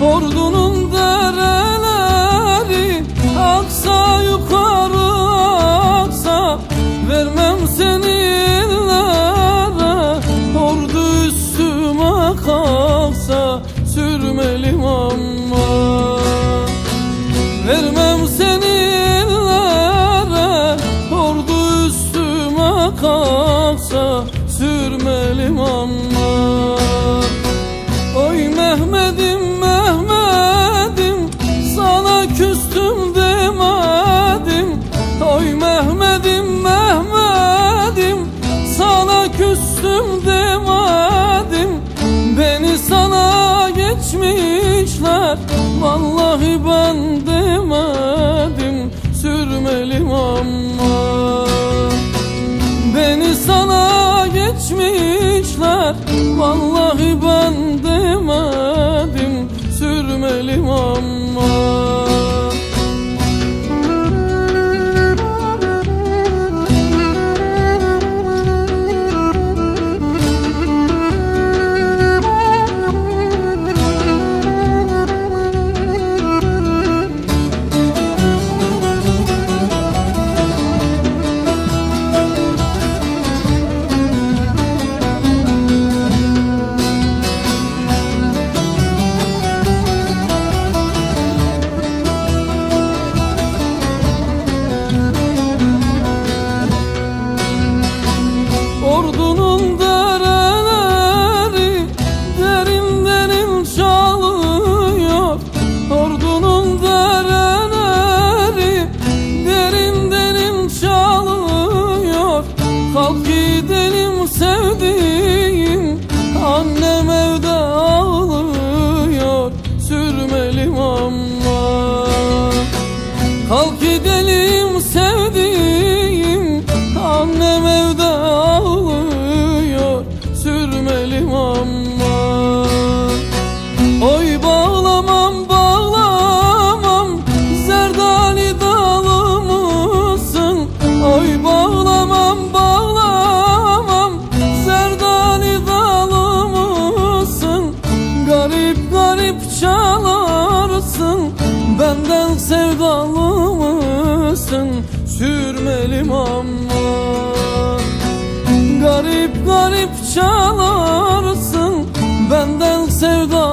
Bordunun dereleri aksa yukarı aksa Vermem seni illere Ordu üstüme kalksa sürmelim ama. Vermem seni illere Ordu üstüme kalksa sürmelim ama. geçmişler. Vallahi ben demedim sürmelim ama. Beni sana geçmişler. Vallahi ben Kalk gidelim sevdiğim uzatsın Benden sevdalı mısın? Sürmelim aman Garip garip çalarsın. Benden sevdalı